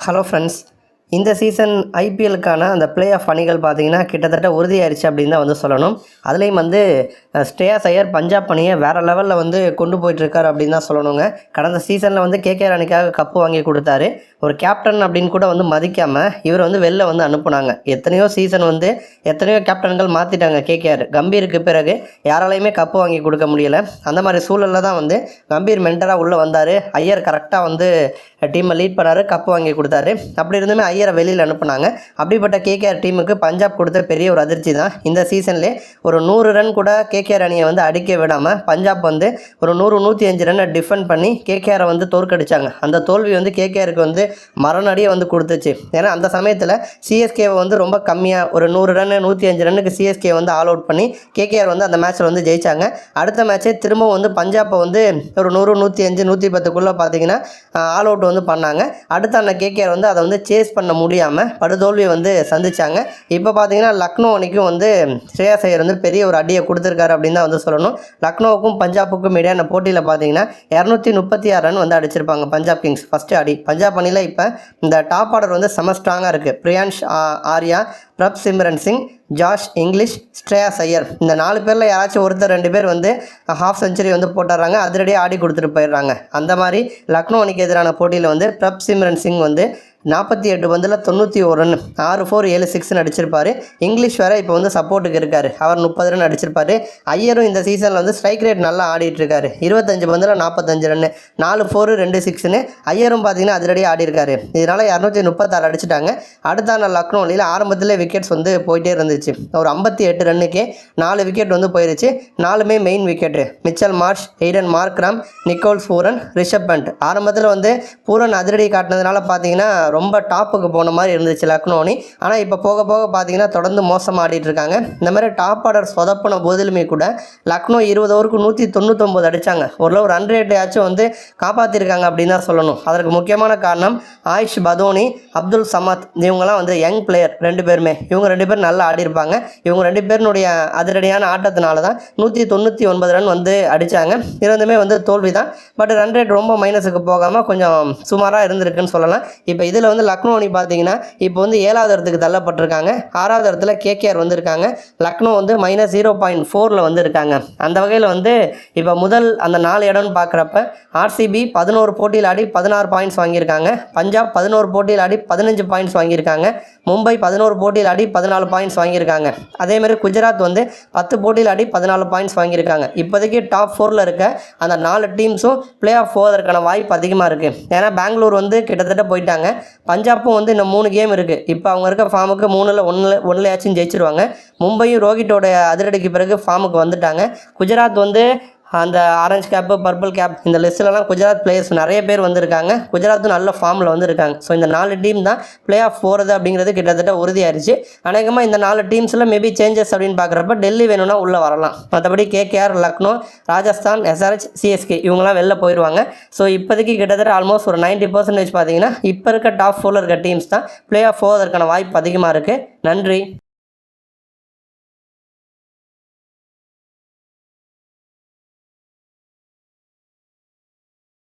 Hello friends இந்த season ஐபிஎலுக்கான அந்த ப்ளே ஆஃப் அணிகள் பார்த்தீங்கன்னா கிட்டத்தட்ட உறுதியாயிருச்சு அப்படின்னு தான் வந்து சொல்லணும். அதுலேயும் வந்து அஹ், ஐயர் பஞ்சாப் அணியை வேறு லெவலில் வந்து கொண்டு போயிட்டுருக்காரு அப்படின்னு தான் சொல்லணுங்க. கடந்த சீசனில் வந்து கேகேஆர் அணிக்காக கப்பு வாங்கி கொடுத்தாரு. ஒரு கேப்டன் அப்படின்னு கூட வந்து மதிக்காமல் இவர் வந்து வெளில வந்து அனுப்புனாங்க. எத்தனையோ சீசன் வந்து எத்தனையோ கேப்டன்கள் மாற்றிட்டாங்க கேகேஆர் கம்பீருக்கு பிறகு யாராலையுமே கப்பு வாங்கி கொடுக்க முடியல. அந்த மாதிரி சூழலில் தான் வந்து கம்பீர் மென்டராக உள்ளே வந்தார். ஐயர் கரெக்டாக வந்து டீமை லீட் பண்ணார் கப்பு வாங்கி கொடுத்தாரு. அப்படி இருந்துமே ஐயர் வெளியில் அனுப்புனாங்க. அப்படிப்பட்ட கேகேஆர் டீமுக்கு பஞ்சாப் கொடுத்த பெரிய ஒரு அதிர்ச்சி தான். இந்த சீசன்லேயே ஒரு நூறு ரன் கூட கேகேஆர் அணியை வந்து அடிக்க விடாமல் பஞ்சாப் வந்து ஒரு நூறு நூற்றி அஞ்சு ரன்னை டிஃபெண்ட் பண்ணி கேகேஆரை வந்து தோற்கடிச்சாங்க. அந்த தோல்வி வந்து கேகேஆருக்கு வந்து மரணடியை வந்து கொடுத்துச்சு. ஏன்னா அந்த சமயத்தில் சிஎஸ்கேவை வந்து ரொம்ப கம்மியாக ஒரு நூறு ரன் நூற்றி அஞ்சு ரன்னுக்கு சிஎஸ்கே வந்து ஆல் அவுட் பண்ணி கேகேஆர் வந்து அந்த மேட்ச்சில் வந்து ஜெயிச்சாங்க. அடுத்த மேட்ச்சே திரும்பவும் வந்து பஞ்சாப்பை வந்து ஒரு நூறு நூற்றி அஞ்சு நூற்றி பத்துக்குள்ளே பார்த்தீங்கன்னா ஆல் அவுட் வந்து பண்ணாங்க. அடுத்த அந்த கேகேஆர் வந்து அதை வந்து சேஸ் பண்ண முடியாமல் படுதோல்வியை வந்து சந்தித்தாங்க இப்போ பார்த்தீங்கன்னா லக்னோ அணிக்கும் வந்து ஸ்ரேயாஸ் ஐயர் வந்து பெரிய ஒரு அடியை கொடுத்துருக்காரு அப்படின்னு தான் வந்து சொல்லணும். லக்னோவுக்கும் பஞ்சாபுக்கும் இடையான போட்டியில் பார்த்தீங்கன்னா இரநூத்தி முப்பத்தி ஆறு ரன் வந்து அடிச்சிருப்பாங்க பஞ்சாப் கிங்ஸ். ஃபஸ்ட்டு அடி. பஞ்சாப் அணியில் இப்போ இந்த டாப் ஆர்டர் வந்து செம ஸ்ட்ராங்காக இருக்குது பிரியான்ஷ் ஆ- ஆர்யா பிரப் சிம்ரன் சிங் ஜாஷ் இங்கிலீஷ் ஸ்ரேயாஸ் ஐயர் இந்த நாலு பேரில் யாராச்சும் ஒருத்தர் ரெண்டு பேர் வந்து ஹாஃப் செஞ்சுரி வந்து போட்டுறாங்க. அதிரடியே ஆடி கொடுத்துட்டு போயிடுறாங்க. அந்த மாதிரி லக்னோ அணிக்கு எதிரான போட்டியில் வந்து பிரப் சிம்ரன் சிங் வந்து நாற்பத்தி எட்டு பந்தில் தொண்ணூற்றி ஒரு ரன் ஆறு ஃபோர் ஏழு சிக்ஸ்னு அடிச்சிருப்பாரு இங்கிலீஷ் வேறு இப்போ வந்து சப்போர்ட்டுக்கு இருக்கார். அவர் முப்பது ரன் அடிச்சிருப்பாரு. ஐயரும் இந்த சீசனில் வந்து ஸ்ட்ரைக் ரேட் நல்லா ஆடிட்டு இருக்காரு இருபத்தஞ்சு பந்தில் நாற்பத்தஞ்சு ரன் நாலு ஃபோரு ரெண்டு சிக்ஸ்னு ஐயரும் பார்த்தீங்கன்னா அதிரடியாக ஆடிருக்காரு இதனால் இரநூத்தி முப்பத்தாறு அடிச்சிட்டாங்க. அடுத்த நாள் லக்னோ ஆரம்பத்தில் விக்கெட்ஸ் வந்து போயிட்டே இருந்துச்சு. ஒரு ஐம்பத்தி எட்டு ரன்னுக்கே நாலு விக்கெட் வந்து போயிருச்சு. நாலுமே main wicket Mitchell Marsh Aiden Markram Nicholas Pooran Rishabh Pant ஆரம்பத்தில் வந்து பூரன் அதிரடி காட்டினதுனால பார்த்தீங்கன்னா ரொம்ப டாப்புக்கு போன மாதிரி இருந்துச்சு லக்னோனி. ஆனால் இப்போ போக போக பார்த்தீங்கன்னா தொடர்ந்து மோசமாக ஆடிட்டு இருக்காங்க இந்த மாதிரி டாப் ஆர்டர் சொதப்பின போதிலுமே கூட லக்னோ இருபது ஓவருக்கு நூற்றி தொண்ணூத்தொம்பது அடித்தாங்க ஓரளவு ரன் ரேட்டையாச்சும் வந்து காப்பாற்றிருக்காங்க அப்படின்னு தான் சொல்லணும். அதற்கு முக்கியமான காரணம் ஆயுஷ் பதோனி அப்துல் சமத். இவங்கெல்லாம் வந்து யங் பிளேயர் ரெண்டு பேருமே. இவங்க ரெண்டு பேரும் நல்லா ஆடிருப்பாங்க இவங்க ரெண்டு பேருனுடைய அதிரடியான ஆட்டத்தினால தான் நூற்றி தொண்ணூற்றி ஒன்பது ரன் வந்து அடித்தாங்க இருந்துமே வந்து தோல்வி தான் பட் ரன் ரேட் ரொம்ப மைனஸுக்கு போகாமல் கொஞ்சம் சுமாராக இருந்திருக்குன்னு சொல்லலாம். இப்போ இது இதில் வந்து லக்னோ அணி பார்த்தீங்கன்னா இப்போ வந்து ஏழாவது இடத்துக்கு தள்ளப்பட்டிருக்காங்க. ஆறாவது இடத்துல கேகேஆர் வந்திருக்காங்க. லக்னோ வந்து மைனஸ் ஜீரோ பாயிண்ட் ஃபோரில் வந்து இருக்காங்க அந்த வகையில் வந்து இப்போ முதல் அந்த நாலு இடம்னு பார்க்குறப்ப ஆர்சிபி பதினோரு போட்டியில் ஆடி பதினாறு பாயிண்ட்ஸ் வாங்கியிருக்காங்க. பஞ்சாப் பதினோரு போட்டியில் ஆடி பதினஞ்சு பாயிண்ட்ஸ் வாங்கியிருக்காங்க. மும்பை பதினோரு போட்டியில் ஆடி பதினாலு பாயிண்ட்ஸ் வாங்கியிருக்காங்க. அதேமாதிரி குஜராத் வந்து பத்து போட்டியில் ஆடி பதினாலு பாயிண்ட்ஸ் வாங்கியிருக்காங்க. இப்போதைக்கு டாப் ஃபோரில் இருக்க அந்த நாலு டீம்ஸும் ப்ளே ஆஃப் போவதற்கான வாய்ப்பு அதிகமாக இருக்குது ஏன்னா பெங்களூர் வந்து கிட்டத்தட்ட போயிட்டாங்க. பஞ்சாப்பும் வந்து இன்னும் மூணு கேம் இருக்குது இப்போ அவங்க இருக்க ஃபார்முக்கு மூணில் ஒன்றில் ஒன்றுலையாச்சும் ஜெயிச்சிருவாங்க. மும்பையும் ரோஹிட்டோட அதிரடிக்கு பிறகு ஃபார்முக்கு வந்துட்டாங்க. குஜராத் வந்து அந்த ஆரஞ்சு கேப்பு பர்பிள் கேப் இந்த லிஸ்ட்லலாம் குஜராத் பிளேயர்ஸ் நிறைய பேர் வந்திருக்காங்க. குஜராத்தும் நல்ல ஃபார்மில் வந்திருக்காங்க. ஸோ இந்த நாலு டீம் தான் பிளே ஆஃப் போகிறது அப்படிங்கிறது கிட்டத்தட்ட உறுதியாயிருச்சு. அநேகமாக இந்த நாலு டீம்ஸில் மேபி சேஞ்சஸ் அப்படின்னு பார்க்குறப்ப டெல்லி வேணும்னா உள்ளே வரலாம். மற்றபடி KKR Lucknow Rajasthan SRH CSK இவங்கெல்லாம் வெளில போயிடுவாங்க ஸோ இப்போதைக்கு கிட்டத்தட்ட ஆல்மோஸ்ட் ஒரு 90% பர்சன்டேஜ் பார்த்தீங்கன்னா இப்போ இருக்க டாப் ஃபோரில் இருக்க டீம்ஸ் தான் பிளே ஆஃப் போவதற்கான வாய்ப்பு அதிகமாக இருக்குது நன்றி.